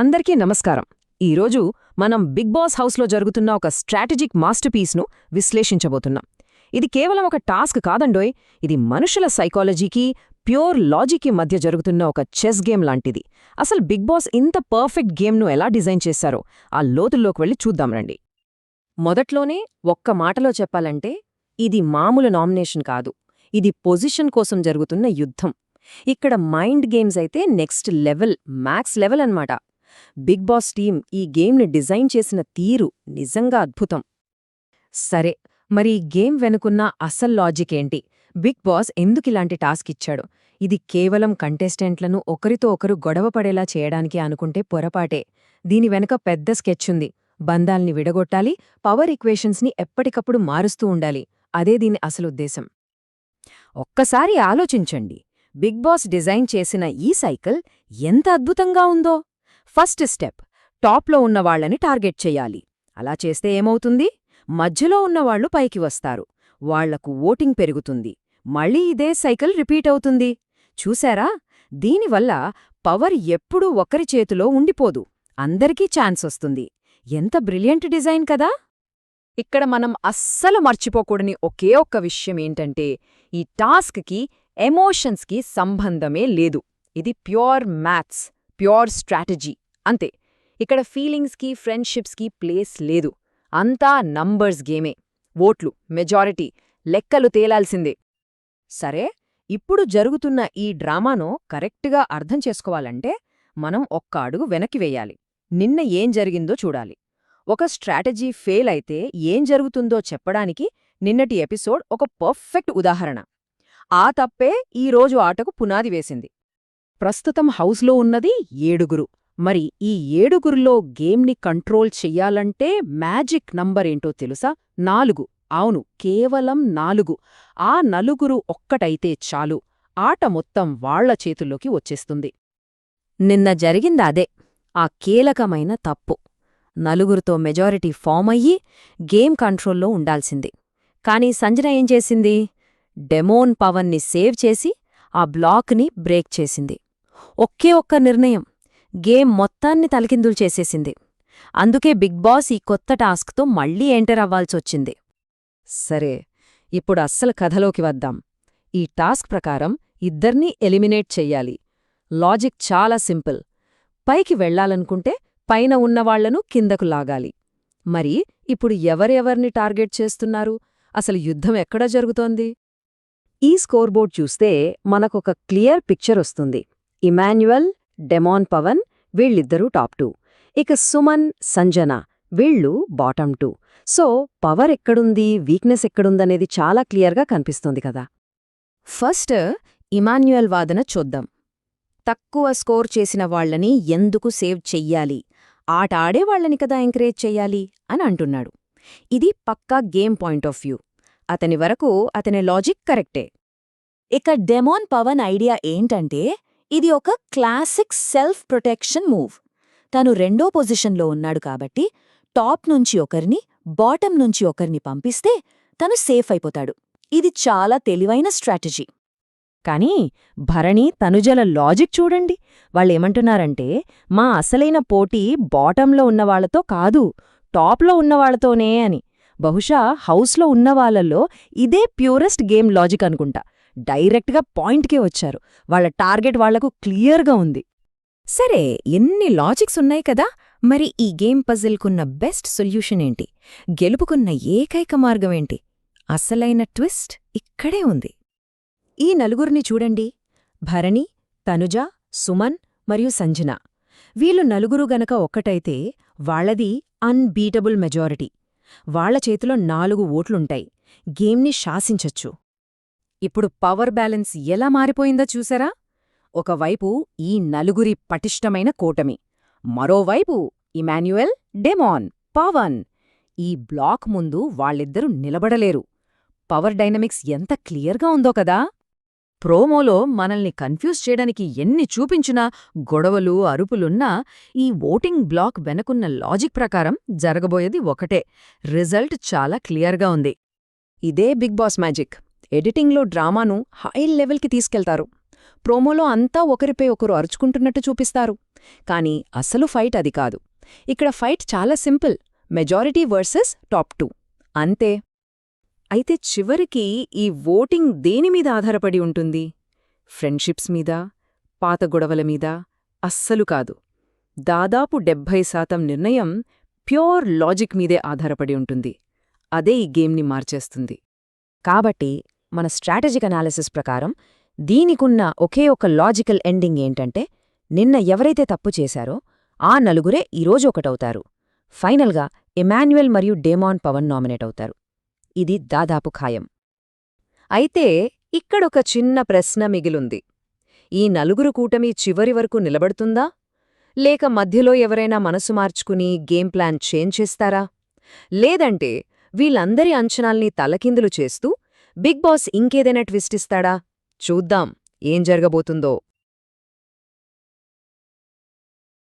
అందరికీ నమస్కారం. ఈరోజు మనం బిగ్ బాస్ హౌస్లో జరుగుతున్న ఒక స్ట్రాటజిక్ మాస్టర్పీస్ను విశ్లేషించబోతున్నాం. ఇది కేవలం ఒక టాస్క్ కాదండోయ్ ఇది మనుషుల సైకాలజీకి ప్యూర్ లాజిక్కి మధ్య జరుగుతున్న ఒక చెస్ గేమ్ లాంటిది. అసలు బిగ్ బాస్ ఇంత పర్ఫెక్ట్ గేమ్ను ఎలా డిజైన్ చేశారో ఆ లోతుల్లోకి వెళ్ళి చూద్దాం రండి. మొదట్లోనే ఒక్క మాటలో చెప్పాలంటే ఇది మామూలు నామినేషన్ కాదు. ఇది పొజిషన్ కోసం జరుగుతున్న యుద్ధం. ఇక్కడ మైండ్ గేమ్స్ అయితే నెక్స్ట్ లెవెల్ మ్యాక్స్ లెవెల్ అన్నమాట. బిగ్ బాస్ టీం ఈ గేమ్ని డిజైన్ చేసిన తీరు నిజంగా అద్భుతం. సరే మరి ఈ గేమ్ వెనుకున్న అసల్ లాజిక్ ఏంటి? బిగ్ బాస్ ఎందుకిలాంటి టాస్క్ ఇచ్చాడు? ఇది కేవలం కంటెస్టెంట్లను ఒకరితో ఒకరు గొడవపడేలా చేయడానికి అనుకుంటే పొరపాటే. దీని వెనక పెద్ద స్కెచ్ ఉంది. బంధాల్ని విడగొట్టాలి పవర్ ఈక్వేషన్స్ని ఎప్పటికప్పుడు మారుస్తూ ఉండాలి. అదే దీని అసలు ఉద్దేశం. ఒక్కసారి ఆలోచించండి. బిగ్ బాస్ డిజైన్ చేసిన ఈ సైకిల్ ఎంత అద్భుతంగా ఉందో! ఫస్ట్ స్టెప్ టాప్లో ఉన్నవాళ్ళని టార్గెట్ చెయ్యాలి అలా చేస్తే ఏమవుతుంది? మధ్యలో ఉన్నవాళ్ళు పైకి వస్తారు. వాళ్ళకు ఓటింగ్ పెరుగుతుంది. మళ్ళీ ఇదే సైకిల్ రిపీట్ అవుతుంది. చూశారా దీనివల్ల పవర్ ఎప్పుడూ ఒకరి చేతిలో ఉండిపోదు. అందరికీ ఛాన్స్ వస్తుంది. ఎంత బ్రిలియంట్ డిజైన్ కదా! ఇక్కడ మనం అస్సలు మర్చిపోకూడని ఒకే ఒక్క విషయం ఏంటంటే ఈ టాస్క్కి ఎమోషన్స్కి సంబంధమే లేదు. ఇది ప్యూర్ మ్యాథ్స్. Pure strategy. అంతే ఇక్కడ ఫీలింగ్స్కి ఫ్రెండ్షిప్స్కి ప్లేస్ లేదు. అంతా నంబర్స్ గేమే. ఓట్లు మెజారిటీ లెక్కలు తేలాల్సిందే. సరే ఇప్పుడు జరుగుతున్న ఈ డ్రామాను కరెక్ట్గా అర్థం చేసుకోవాలంటే మనం ఒక్క అడుగు వెనక్కి వెయ్యాలి నిన్న ఏం జరిగిందో చూడాలి. ఒక స్ట్రాటజీ ఫెయిల్ అయితే ఏం జరుగుతుందో చెప్పడానికి నిన్నటి ఎపిసోడ్ ఒక పర్ఫెక్ట్ ఉదాహరణ. ఆ తప్పే ఈరోజు ఆటకు పునాది వేసింది. ప్రస్తుతం హౌస్లో ఉన్నది ఏడుగురు. మరి ఈ ఏడుగురిలో గేమ్ని కంట్రోల్ చెయ్యాలంటే మ్యాజిక్ నంబరేంటో తెలుసా? నాలుగు. అవును కేవలం నాలుగు. ఆ నలుగురు ఒక్కటైతే చాలు. ఆట మొత్తం వాళ్ళ చేతుల్లోకి వచ్చేస్తుంది. నిన్న జరిగిందదే ఆ కీలకమైన తప్పు. నలుగురితో మెజారిటీ ఫామ్ అయ్యి గేమ్ కంట్రోల్లో ఉండాల్సింది. కాని సంజన ఏం చేసింది? డెమోన్ పవన్ని సేవ్ చేసి ఆ బ్లాక్ని బ్రేక్ చేసింది. ఒకే ఒక్క నిర్ణయం గేమ్ మొత్తాన్ని తలకిందులు చేసేసింది. అందుకే బిగ్ బాస్ ఈ కొత్త టాస్క్తో మళ్ళీ ఎంటర్ అవ్వాల్సొచ్చింది. సరే ఇప్పుడు అస్సలు కథలోకి వద్దాం. ఈ టాస్క్ ప్రకారం ఇద్దర్నీ ఎలిమినేట్ చెయ్యాలి. లాజిక్ చాలా సింపుల్. పైకి వెళ్ళాలనుకుంటే పైన ఉన్నవాళ్ళను కిందకు లాగాలి. మరి ఇప్పుడు ఎవరెవర్ని టార్గెట్ చేస్తున్నారు? అసలు యుద్ధం ఎక్కడ జరుగుతోంది? ఈ స్కోర్బోర్డ్ చూస్తే మనకొక క్లియర్ పిక్చర్ వస్తుంది ఇమాన్యువల్ డెమాన్ పవన్ వీళ్ళిద్దరూ టాప్ టూ. ఇక సుమన్ సంజన వీళ్ళు బాటమ్ టూ. సో పవర్ ఎక్కడుంది వీక్నెస్ ఎక్కడుందనేది చాలా క్లియర్గా కనిపిస్తుంది కదా. ఫస్ట్ ఇమాన్యుయల్ వాదన చూద్దాం. తక్కువ స్కోర్ చేసిన వాళ్ళని ఎందుకు సేవ్ చెయ్యాలి? ఆట ఆడేవాళ్ళని కదా ఎంకరేజ్ చెయ్యాలి? అని అంటున్నాడు. ఇది పక్కా గేమ్ పాయింట్ ఆఫ్ వ్యూ. అతని వరకు అతని లాజిక్ కరెక్టే. ఇక డెమాన్ పవన్ ఐడియా ఏంటంటే ఇది ఒక క్లాసిక్ సెల్ఫ్ ప్రొటెక్షన్ మూవ్. తను రెండో పొజిషన్లో ఉన్నాడు కాబట్టి టాప్ నుంచి ఒకరిని బాటం నుంచి ఒకరిని పంపిస్తే తను సేఫ్ అయిపోతాడు. ఇది చాలా తెలివైన స్ట్రాటజీ. కానీ భరణి తనుజల లాజిక్ చూడండి. వాళ్ళేమంటున్నారంటే మా అసలైన పోటీ బాటంలో ఉన్నవాళ్ళతో కాదు టాప్లో ఉన్నవాళ్ళతోనే అని. బహుశా హౌస్లో ఉన్నవాళ్ళలో ఇదే ప్యూరెస్ట్ గేమ్ లాజిక్ అనుకుంటా. డైరెక్ట్గా పాయింట్కే వచ్చారు. వాళ్ళ టార్గెట్ వాళ్ళకు క్లియర్గా ఉంది. సరే ఎన్ని లాజిక్స్ ఉన్నాయి కదా! మరి ఈ గేమ్ పజిల్కున్న బెస్ట్ సొల్యూషన్ ఏంటి? గెలుపుకున్న ఏకైక మార్గమేంటి అసలైన ట్విస్ట్ ఇక్కడే ఉంది. ఈ నలుగురిని చూడండి. భరణి తనుజ సుమన్ మరియు సంజన. వీళ్ళు నలుగురు గనక ఒక్కటైతే వాళ్ళది అన్బీటబుల్ మెజారిటీ. వాళ్ళ చేతిలో నాలుగు ఓట్లుంటాయి. గేమ్ని శాసించచ్చు. ఇప్పుడు పవర్ బ్యాలెన్స్ ఎలా మారిపోయిందో చూసారా? ఒకవైపు ఈ నలుగురి పటిష్టమైన కూటమి మరోవైపు ఇమాన్యుయల్ డెమాన్ పవన్. ఈ బ్లాక్ ముందు వాళ్ళిద్దరూ నిలబడలేరు. పవర్ డైనమిక్స్ ఎంత క్లియర్గా ఉందో కదా! ప్రోమోలో మనల్ని కన్ఫ్యూజ్ చేయడానికి ఎన్ని చూపించినా గొడవలు అరుపులున్నా ఈ ఓటింగ్ బ్లాక్ వెనకున్న లాజిక్ ప్రకారం జరగబోయేది ఒకటే. రిజల్ట్ చాలా క్లియర్గా ఉంది. ఇదే బిగ్ బాస్ మ్యాజిక్. ఎడిటింగ్లో డ్రామాను హై లెవెల్కి తీసుకెళ్తారు. ప్రోమోలో అంతా ఒకరిపై ఒకరు అరుచుకుంటున్నట్టు చూపిస్తారు. కానీ అసలు ఫైట్ అది కాదు. ఇక్కడ ఫైట్ చాలా simple. Majority versus top two. అంతే. అయితే చివరికి ఈ ఓటింగ్ దేనిమీద ఆధారపడి ఉంటుంది? ఫ్రెండ్షిప్స్ మీద? పాత గొడవల మీద? అస్సలు కాదు. దాదాపు డెబ్భై శాతం నిర్ణయం ప్యూర్ లాజిక్ మీదే ఆధారపడి ఉంటుంది. అదే ఈ గేమ్ని మార్చేస్తుంది. కాబట్టి మన స్ట్రాటజిక్ అనాలిసిస్ ప్రకారం దీనికున్న ఒకే ఒక లాజికల్ ఎండింగ్ ఏంటంటే నిన్న ఎవరైతే తప్పు చేశారో ఆ నలుగురే ఈరోజు ఒకటవుతారు. ఫైనల్గా ఎమాన్యుయల్ మరియు డేమాన్ పవన్ నామినేట్ అవుతారు. ఇది దాదాపు ఖాయం. అయితే ఇక్కడొక చిన్న ప్రశ్న మిగిలుంది. ఈ నలుగురు కూటమి చివరి వరకు నిలబడుతుందా? లేక మధ్యలో ఎవరైనా మనసు మార్చుకుని గేమ్ ప్లాన్ చేంజ్ చేస్తారా? లేదంటే వీళ్ళందరి అంచనాల్ని తలకిందులు చేస్తూ బిగ్ బాస్ ఇంకేదైనా ట్విస్ట్ ఇస్తాడా? చూద్దాం. ఏం జరగబోతుందో.